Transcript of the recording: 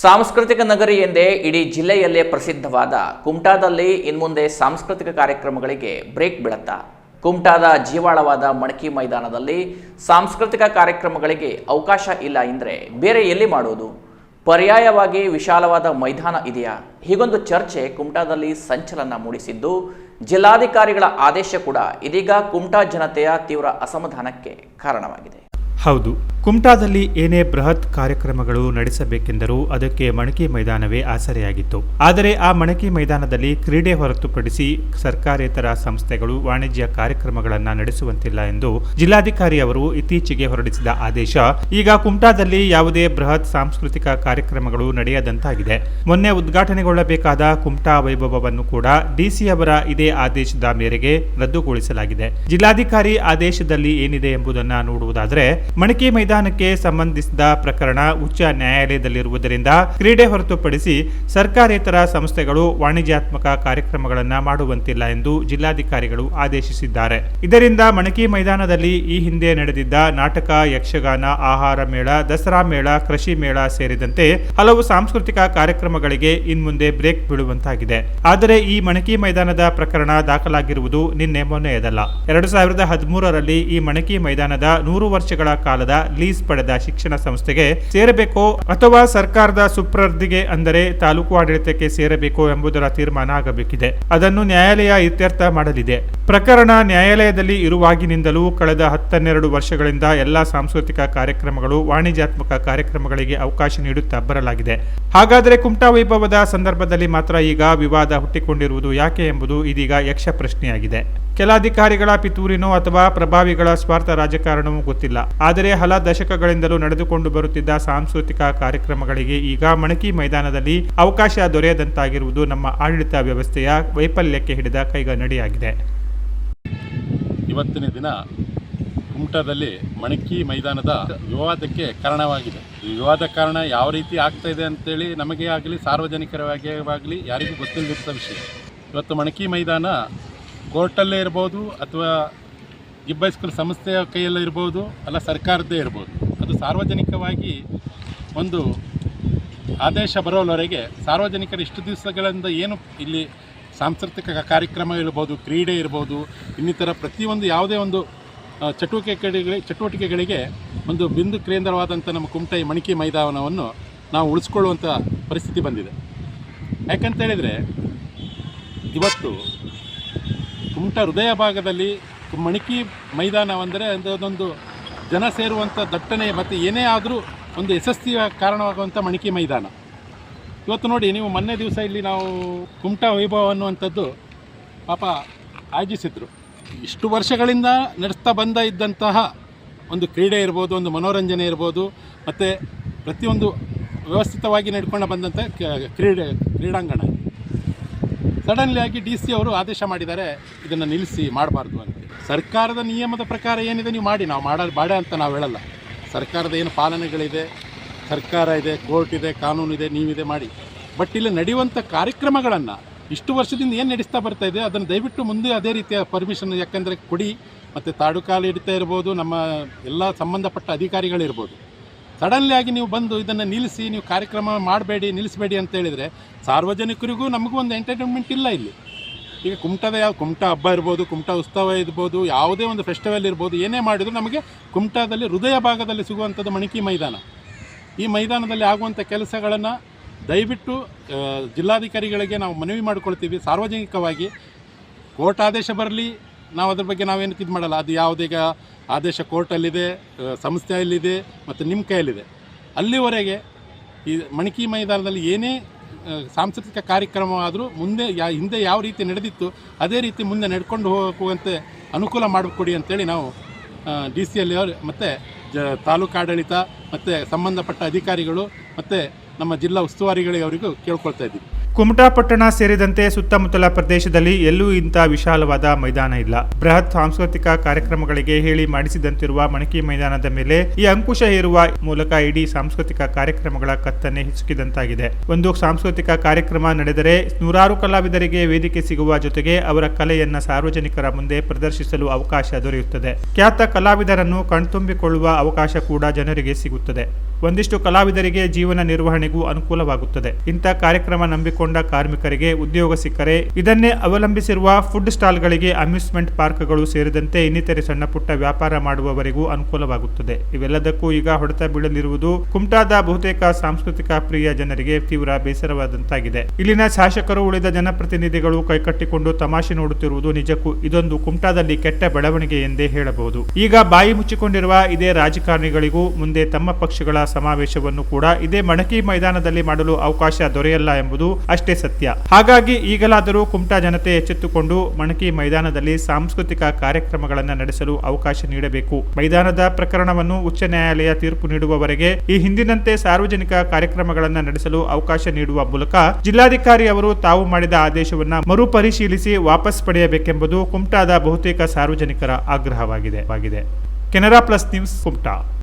ಸಾಂಸ್ಕೃತಿಕ ನಗರಿ ಎಂದೇ ಇಡೀ ಜಿಲ್ಲೆಯಲ್ಲೇ ಪ್ರಸಿದ್ಧವಾದ ಕುಮಟಾದಲ್ಲಿ ಇನ್ಮುಂದೆ ಸಾಂಸ್ಕೃತಿಕ ಕಾರ್ಯಕ್ರಮಗಳಿಗೆ ಬ್ರೇಕ್ ಬೀಳತ್ತಾ, ಕುಮಟಾದ ಜೀವಾಳವಾದ ಮಣಕಿ ಮೈದಾನದಲ್ಲಿ ಸಾಂಸ್ಕೃತಿಕ ಕಾರ್ಯಕ್ರಮಗಳಿಗೆ ಅವಕಾಶ ಇಲ್ಲ ಎಂದರೆ ಬೇರೆ ಎಲ್ಲಿ ಮಾಡುವುದು ಪರ್ಯಾಯವಾಗಿ ವಿಶಾಲವಾದ ಮೈದಾನ ಇದೆಯಾ? ಹೀಗೊಂದು ಚರ್ಚೆ ಕುಮಟಾದಲ್ಲಿ ಸಂಚಲನ ಮೂಡಿಸಿದ್ದು, ಜಿಲ್ಲಾಧಿಕಾರಿಗಳ ಆದೇಶ ಕೂಡ ಇದೀಗ ಕುಮಟಾ ಜನತೆಯ ತೀವ್ರ ಅಸಮಾಧಾನಕ್ಕೆ ಕಾರಣವಾಗಿದೆ. ಹೌದು. ಕುಮಟಾದಲ್ಲಿ ಏನೇ ಬೃಹತ್ ಕಾರ್ಯಕ್ರಮಗಳು ನಡೆಸಬೇಕೆಂದರೂ ಅದಕ್ಕೆ ಮಣಕಿ ಮೈದಾನವೇ ಆಸರೆಯಾಗಿತ್ತು. ಆದರೆ ಆ ಮಣಕಿ ಮೈದಾನದಲ್ಲಿ ಕ್ರೀಡೆ ಹೊರತುಪಡಿಸಿ ಸರ್ಕಾರೇತರ ಸಂಸ್ಥೆಗಳು ವಾಣಿಜ್ಯ ಕಾರ್ಯಕ್ರಮಗಳನ್ನು ನಡೆಸುವಂತಿಲ್ಲ ಎಂದು ಜಿಲ್ಲಾಧಿಕಾರಿ ಅವರು ಇತ್ತೀಚೆಗೆ ಹೊರಡಿಸಿದ ಆದೇಶ, ಈಗ ಕುಮಟಾದಲ್ಲಿ ಯಾವುದೇ ಬೃಹತ್ ಸಾಂಸ್ಕೃತಿಕ ಕಾರ್ಯಕ್ರಮಗಳು ನಡೆಯದಂತಾಗಿದೆ. ಮೊನ್ನೆ ಉದ್ಘಾಟನೆಗೊಳ್ಳಬೇಕಾದ ಕುಮಟಾ ವೈಭವವನ್ನು ಕೂಡ ಡಿಸಿ ಅವರ ಇದೇ ಆದೇಶದ ಮೇರೆಗೆ ರದ್ದುಗೊಳಿಸಲಾಗಿದೆ. ಜಿಲ್ಲಾಧಿಕಾರಿ ಆದೇಶದಲ್ಲಿ ಏನಿದೆ ಎಂಬುದನ್ನು ನೋಡುವುದಾದರೆ ಮಣಕಿ ಮೈದಾನಕ್ಕೆ ಸಂಬಂಧಿಸಿದ ಪ್ರಕರಣ ಉಚ್ಚ ನ್ಯಾಯಾಲಯದಲ್ಲಿರುವುದರಿಂದ ಕ್ರೀಡೆ ಹೊರತುಪಡಿಸಿ ಸರ್ಕಾರೇತರ ಸಂಸ್ಥೆಗಳು ವಾಣಿಜ್ಯಾತ್ಮಕ ಕಾರ್ಯಕ್ರಮಗಳನ್ನು ಮಾಡುವಂತಿಲ್ಲ ಎಂದು ಜಿಲ್ಲಾಧಿಕಾರಿಗಳು ಆದೇಶಿಸಿದ್ದಾರೆ. ಇದರಿಂದ ಮಣಕಿ ಮೈದಾನದಲ್ಲಿ ಈ ಹಿಂದೆ ನಡೆದಿದ್ದ ನಾಟಕ, ಯಕ್ಷಗಾನ, ಆಹಾರ ಮೇಳ, ದಸರಾ ಮೇಳ, ಕೃಷಿ ಮೇಳ ಸೇರಿದಂತೆ ಹಲವು ಸಾಂಸ್ಕೃತಿಕ ಕಾರ್ಯಕ್ರಮಗಳಿಗೆ ಇನ್ಮುಂದೆ ಬ್ರೇಕ್ ಬೀಳುವಂತಾಗಿದೆ. ಆದರೆ ಈ ಮಣಕಿ ಮೈದಾನದ ಪ್ರಕರಣ ದಾಖಲಾಗಿರುವುದು ನಿನ್ನೆ ಮೊನ್ನೆಯದಲ್ಲ. ಎರಡು ಸಾವಿರದ ಹದಿಮೂರರಲ್ಲಿ ಈ ಮಣಕಿ ಮೈದಾನದ ನೂರು ವರ್ಷಗಳ ಕಾಲದ ಲೀಸ್ ಪಡೆದ ಶಿಕ್ಷಣ ಸಂಸ್ಥೆಗೆ ಸೇರಬೇಕೋ ಅಥವಾ ಸರ್ಕಾರದ ಸುಪ್ರರ್ದಿಗೆ ಅಂದರೆ ತಾಲೂಕು ಆಡಳಿತಕ್ಕೆ ಸೇರಬೇಕೋ ಎಂಬುದರ ತೀರ್ಮಾನ ಆಗಬೇಕಿದೆ. ಅದನ್ನು ನ್ಯಾಯಾಲಯ ಇತ್ಯರ್ಥ ಮಾಡಲಿದೆ. ಪ್ರಕರಣ ನ್ಯಾಯಾಲಯದಲ್ಲಿ ಇರುವಾಗಿನಿಂದಲೂ ಕಳೆದ ಹತ್ತನ್ನೆರಡು ವರ್ಷಗಳಿಂದ ಎಲ್ಲಾ ಸಾಂಸ್ಕೃತಿಕ ಕಾರ್ಯಕ್ರಮಗಳು ವಾಣಿಜ್ಯಾತ್ಮಕ ಕಾರ್ಯಕ್ರಮಗಳಿಗೆ ಅವಕಾಶ ನೀಡುತ್ತಾ ಬರಲಾಗಿದೆ. ಹಾಗಾದರೆ ಕುಮಟಾ ವೈಭವದ ಸಂದರ್ಭದಲ್ಲಿ ಮಾತ್ರ ಈಗ ವಿವಾದ ಹುಟ್ಟಿಕೊಂಡಿರುವುದು ಯಾಕೆ ಎಂಬುದು ಇದೀಗ ಯಕ್ಷ ಪ್ರಶ್ನೆಯಾಗಿದೆ. ಕೆಲ ಅಧಿಕಾರಿಗಳ ಪಿತೂರಿನೋ ಅಥವಾ ಪ್ರಭಾವಿಗಳ ಸ್ವಾರ್ಥ ರಾಜಕಾರಣವೂ ಗೊತ್ತಿಲ್ಲ. ಆದರೆ ಹಲ ದಶಕಗಳಿಂದಲೂ ನಡೆದುಕೊಂಡು ಬರುತ್ತಿದ್ದ ಸಾಂಸ್ಕೃತಿಕ ಕಾರ್ಯಕ್ರಮಗಳಿಗೆ ಈಗ ಮಣಕಿ ಮೈದಾನದಲ್ಲಿ ಅವಕಾಶ ದೊರೆಯದಂತಾಗಿರುವುದು ನಮ್ಮ ಆಡಳಿತ ವ್ಯವಸ್ಥೆಯ ವೈಫಲ್ಯಕ್ಕೆ ಹಿಡಿದ ಕೈಗನ್ನಡಿಯಾಗಿದೆ. ಇವತ್ತಿನ ದಿನ ಕುಮಟದಲ್ಲಿ ಮಣಕಿ ಮೈದಾನದ ವಿವಾದಕ್ಕೆ ಕಾರಣವಾಗಿದೆ. ವಿವಾದ ಕಾರಣ ಯಾವ ರೀತಿ ಆಗ್ತಾ ಇದೆ ಅಂತೇಳಿ ನಮಗೆ ಆಗಲಿ ಸಾರ್ವಜನಿಕರವಾಗಿ ಆಗಲಿ ಯಾರಿಗೂ ಗೊತ್ತಿಲ್ಲದಿದ್ದ ವಿಷಯ. ಇವತ್ತು ಮಣಕಿ ಮೈದಾನ ಕೋರ್ಟಲ್ಲೇ ಇರ್ಬೋದು ಅಥವಾ ಇಬ್ಬೈಸ್ಕೂಲ್ ಸಂಸ್ಥೆಯ ಕೈಯಲ್ಲೇ ಇರ್ಬೋದು, ಅಲ್ಲ ಸರ್ಕಾರದ್ದೇ ಇರ್ಬೋದು. ಅದು ಸಾರ್ವಜನಿಕವಾಗಿ ಒಂದು ಆದೇಶ ಬರೋವರೆಗೆ ಸಾರ್ವಜನಿಕರು ಇಷ್ಟು ದಿವಸಗಳಿಂದ ಏನು ಇಲ್ಲಿ ಸಾಂಸ್ಕೃತಿಕ ಕಾರ್ಯಕ್ರಮ ಇರ್ಬೋದು, ಕ್ರೀಡೆ ಇರ್ಬೋದು, ಇನ್ನಿತರ ಪ್ರತಿಯೊಂದು ಯಾವುದೇ ಒಂದು ಚಟುವಟಿಕೆಗಳಿಗೆ ಚಟುವಟಿಕೆಗಳಿಗೆ ಒಂದು ಬಿಂದು ಕೇಂದ್ರವಾದಂಥ ನಮ್ಮ ಕುಮಟೈ ಮಣಿಕೆ ಮೈದಾನವನ್ನು ನಾವು ಉಳಿಸ್ಕೊಳ್ಳುವಂಥ ಪರಿಸ್ಥಿತಿ ಬಂದಿದೆ. ಯಾಕಂತ ಹೇಳಿದರೆ, ಇವತ್ತು ಕುಮಟ ಹೃದಯ ಭಾಗದಲ್ಲಿ ಮಣಿಕಿ ಮೈದಾನವೆಂದರೆ ಅದೊಂದು ಜನ ಸೇರುವಂಥ ದಟ್ಟಣೆ ಮತ್ತು ಏನೇ ಆದರೂ ಒಂದು ಯಶಸ್ವಿಯ ಕಾರಣವಾಗುವಂಥ ಮಣಿಕಿ ಮೈದಾನ. ಇವತ್ತು ನೋಡಿ ನೀವು ಮೊನ್ನೆ ದಿವಸ ಇಲ್ಲಿ ನಾವು ಕುಮಟಾ ವೈಭವ ಅನ್ನುವಂಥದ್ದು ಪಾಪ ಆಯೋಜಿಸಿದ್ರು. ಇಷ್ಟು ವರ್ಷಗಳಿಂದ ನಡೆಸ್ತಾ ಬಂದ ಇದ್ದಂತಹ ಒಂದು ಕ್ರೀಡೆ ಇರ್ಬೋದು, ಒಂದು ಮನೋರಂಜನೆ ಇರ್ಬೋದು, ಮತ್ತು ಪ್ರತಿಯೊಂದು ವ್ಯವಸ್ಥಿತವಾಗಿ ನಡ್ಕೊಂಡು ಬಂದಂಥ ಕ್ರೀಡೆ, ಕ್ರೀಡಾಂಗಣ. ಸಡನ್ಲಿ ಆಗಿ ಡಿ ಸಿ ಅವರು ಆದೇಶ ಮಾಡಿದ್ದಾರೆ, ಇದನ್ನು ನಿಲ್ಲಿಸಿ ಮಾಡಬಾರ್ದು ಅಂತ. ಸರ್ಕಾರದ ನಿಯಮದ ಪ್ರಕಾರ ಏನಿದೆ ನೀವು ಮಾಡಿ, ನಾವು ಮಾಡ ಬಾಡ ಅಂತ ನಾವು ಹೇಳಲ್ಲ. ಸರ್ಕಾರದ ಏನು ಪಾಲನೆಗಳಿದೆ, ಸರ್ಕಾರ ಇದೆ, ಕೋರ್ಟ್ ಇದೆ, ಕಾನೂನು ಇದೆ, ನೀವಿದೆ ಮಾಡಿ. ಬಟ್ ಇಲ್ಲಿ ನಡೆಯುವಂಥ ಕಾರ್ಯಕ್ರಮಗಳನ್ನು ಇಷ್ಟು ವರ್ಷದಿಂದ ಏನು ನಡೆಸ್ತಾ ಬರ್ತಾ ಇದೆ, ಅದನ್ನು ದಯವಿಟ್ಟು ಮುಂದೆ ಅದೇ ರೀತಿಯ ಪರ್ಮಿಷನ್ ಯಾಕಂದರೆ ಕೊಡಿ, ಮತ್ತು ತಾಡುಕಾಲು ಇಡ್ತಾ ಇರ್ಬೋದು, ನಮ್ಮ ಎಲ್ಲ ಸಂಬಂಧಪಟ್ಟ ಅಧಿಕಾರಿಗಳಿರ್ಬೋದು. ಸಡನ್ಲಿ ಆಗಿ ನೀವು ಬಂದು ಇದನ್ನು ನಿಲ್ಲಿಸಿ, ನೀವು ಕಾರ್ಯಕ್ರಮ ಮಾಡಬೇಡಿ, ನಿಲ್ಲಿಸಬೇಡಿ ಅಂತ ಹೇಳಿದರೆ ಸಾರ್ವಜನಿಕರಿಗೂ ನಮಗೂ ಒಂದು ಎಂಟರ್ಟೈನ್ಮೆಂಟ್ ಇಲ್ಲ ಇಲ್ಲಿ. ಈಗ ಕುಮಟದ ಯಾವ, ಕುಮಟ ಹಬ್ಬ ಇರ್ಬೋದು, ಕುಮಟ ಉತ್ಸವ ಇರ್ಬೋದು, ಯಾವುದೇ ಒಂದು ಫೆಸ್ಟಿವಲ್ ಇರ್ಬೋದು, ಏನೇ ಮಾಡಿದರೂ ನಮಗೆ ಕುಮಟದಲ್ಲಿ ಹೃದಯ ಭಾಗದಲ್ಲಿ ಸಿಗುವಂಥದ್ದು ಮಣಿಕಿ ಮೈದಾನ. ಈ ಮೈದಾನದಲ್ಲಿ ಆಗುವಂಥ ಕೆಲಸಗಳನ್ನು ದಯವಿಟ್ಟು ಜಿಲ್ಲಾಧಿಕಾರಿಗಳಿಗೆ ನಾವು ಮನವಿ ಮಾಡಿಕೊಳ್ತೀವಿ. ಸಾರ್ವಜನಿಕವಾಗಿ ಕೋರ್ಟ್ ಆದೇಶ ಬರಲಿ ನಾವು ಅದ್ರ ಬಗ್ಗೆ ನಾವೇನು ಇದು ಮಾಡಲ್ಲ. ಅದು ಯಾವುದೀಗ ಆದೇಶ ಕೋರ್ಟಲ್ಲಿದೆ ಸಂಸ್ಥೆಯಲ್ಲಿದೆ ಮತ್ತು ನಿಮ್ಮ ಕೈಯಲ್ಲಿದೆ. ಅಲ್ಲಿವರೆಗೆ ಈ ಮಣಿಕಿ ಮೈದಾನದಲ್ಲಿ ಏನೇ ಸಾಂಸ್ಕೃತಿಕ ಕಾರ್ಯಕ್ರಮ ಆದರೂ ಮುಂದೆ ಯಾ, ಹಿಂದೆ ಯಾವ ರೀತಿ ನಡೆದಿತ್ತು ಅದೇ ರೀತಿ ಮುಂದೆ ನಡ್ಕೊಂಡು ಹೋಗುವಂತೆ ಅನುಕೂಲ ಮಾಡಿಕೊಡಿ ಅಂತೇಳಿ ನಾವು ಡಿ ಸಿ ಎಲ್ ಅವರು ಮತ್ತು ಜ, ತಾಲೂಕು ಆಡಳಿತ ಮತ್ತು ಸಂಬಂಧಪಟ್ಟ ಅಧಿಕಾರಿಗಳು ಮತ್ತು ನಮ್ಮ ಜಿಲ್ಲಾ ಉಸ್ತುವಾರಿಗಳಿಗೆ ಅವರಿಗೂ ಕೇಳ್ಕೊಳ್ತಾ ಇದ್ದೀವಿ. ಕುಮಟಾ ಪಟ್ಟಣ ಸೇರಿದಂತೆ ಸುತ್ತಮುತ್ತಲ ಪ್ರದೇಶದಲ್ಲಿ ಎಲ್ಲೂ ಇಂಥ ವಿಶಾಲವಾದ ಮೈದಾನ ಇಲ್ಲ. ಬೃಹತ್ ಸಾಂಸ್ಕೃತಿಕ ಕಾರ್ಯಕ್ರಮಗಳಿಗೆ ಹೇಳಿ ಮಾಡಿಸಿದಂತಿರುವ ಮಣಕಿ ಮೈದಾನದ ಮೇಲೆ ಈ ಅಂಕುಶ ಹೇರುವ ಮೂಲಕ ಇಡೀ ಸಾಂಸ್ಕೃತಿಕ ಕಾರ್ಯಕ್ರಮಗಳ ಕತ್ತನ್ನೇ ಹಿಸುಕಿದಂತಾಗಿದೆ. ಒಂದು ಸಾಂಸ್ಕೃತಿಕ ಕಾರ್ಯಕ್ರಮ ನಡೆದರೆ ನೂರಾರು ಕಲಾವಿದರಿಗೆ ವೇದಿಕೆ ಸಿಗುವ ಜೊತೆಗೆ ಅವರ ಕಲೆಯನ್ನ ಸಾರ್ವಜನಿಕರ ಮುಂದೆ ಪ್ರದರ್ಶಿಸಲು ಅವಕಾಶ ದೊರೆಯುತ್ತದೆ. ಖ್ಯಾತ ಕಲಾವಿದರನ್ನು ಕಣ್ತುಂಬಿಕೊಳ್ಳುವ ಅವಕಾಶ ಕೂಡ ಜನರಿಗೆ ಸಿಗುತ್ತದೆ. ಒಂದಿಷ್ಟು ಕಲಾವಿದರಿಗೆ ಜೀವನ ನಿರ್ವಹಣೆಗೂ ಅನುಕೂಲವಾಗುತ್ತದೆ. ಇಂಥ ಕಾರ್ಯಕ್ರಮ ನಂಬಿಕೊಂಡ ಕಾರ್ಮಿಕರಿಗೆ ಉದ್ಯೋಗ ಸಿಕ್ಕರೆ ಇದನ್ನೇ ಅವಲಂಬಿಸಿರುವ ಫುಡ್ ಸ್ಟಾಲ್ಗಳಿಗೆ ಅಮ್ಯೂಸ್ಮೆಂಟ್ ಪಾರ್ಕ್ಗಳು ಸೇರಿದಂತೆ ಇನ್ನಿತರೆ ಸಣ್ಣ ಪುಟ್ಟ ವ್ಯಾಪಾರ ಮಾಡುವವರಿಗೂ ಅನುಕೂಲವಾಗುತ್ತದೆ. ಇವೆಲ್ಲದಕ್ಕೂ ಈಗ ಹೊಡೆತ ಬೀಳಲಿರುವುದು ಕುಮಟಾದ ಬಹುತೇಕ ಸಾಂಸ್ಕೃತಿಕ ಪ್ರಿಯ ಜನರಿಗೆ ತೀವ್ರ ಬೇಸರವಾದಂತಾಗಿದೆ. ಇಲ್ಲಿನ ಶಾಸಕರು ಉಳಿದ ಜನಪ್ರತಿನಿಧಿಗಳು ಕೈಕಟ್ಟಿಕೊಂಡು ತಮಾಷೆ ನೋಡುತ್ತಿರುವುದು ನಿಜಕ್ಕೂ ಇದೊಂದು ಕುಮಟಾದಲ್ಲಿ ಕೆಟ್ಟ ಬೆಳವಣಿಗೆ ಎಂದೇ ಹೇಳಬಹುದು. ಈಗ ಬಾಯಿ ಮುಚ್ಚಿಕೊಂಡಿರುವ ಇದೇ ರಾಜಕಾರಣಿಗಳಿಗೂ ಮುಂದೆ ತಮ್ಮ ಪಕ್ಷಗಳ ಸಮಾವೇಶವನ್ನು ಕೂಡ ಇದೇ ಮಣಕಿ ಮೈದಾನದಲ್ಲಿ ಮಾಡಲು ಅವಕಾಶ ದೊರೆಯಲ್ಲ ಎಂಬುದು ಅಷ್ಟೇ ಸತ್ಯ. ಹಾಗಾಗಿ ಈಗಲಾದರೂ ಕುಮಟಾ ಜನತೆ ಎಚ್ಚೆತ್ತುಕೊಂಡು ಮಣಕಿ ಮೈದಾನದಲ್ಲಿ ಸಾಂಸ್ಕೃತಿಕ ಕಾರ್ಯಕ್ರಮಗಳನ್ನು ನಡೆಸಲು ಅವಕಾಶ ನೀಡಬೇಕು. ಮೈದಾನದ ಪ್ರಕರಣವನ್ನು ಉಚ್ಚ ನ್ಯಾಯಾಲಯ ತೀರ್ಪು ನೀಡುವವರೆಗೆ ಈ ಹಿಂದಿನಂತೆ ಸಾರ್ವಜನಿಕ ಕಾರ್ಯಕ್ರಮಗಳನ್ನು ನಡೆಸಲು ಅವಕಾಶ ನೀಡುವ ಮೂಲಕ ಜಿಲ್ಲಾಧಿಕಾರಿ ಅವರು ತಾವು ಮಾಡಿದ ಆದೇಶವನ್ನು ಮರುಪರಿಶೀಲಿಸಿ ವಾಪಸ್ ಪಡೆಯಬೇಕೆಂಬುದು ಕುಮಟಾದ ಬಹುತೇಕ ಸಾರ್ವಜನಿಕರ ಆಗ್ರಹವಾಗಿದೆ. ವಾಗಿದೆ ಕೆನರಾ ಪ್ಲಸ್ ನ್ಯೂಸ್ ಕುಮಟಾ.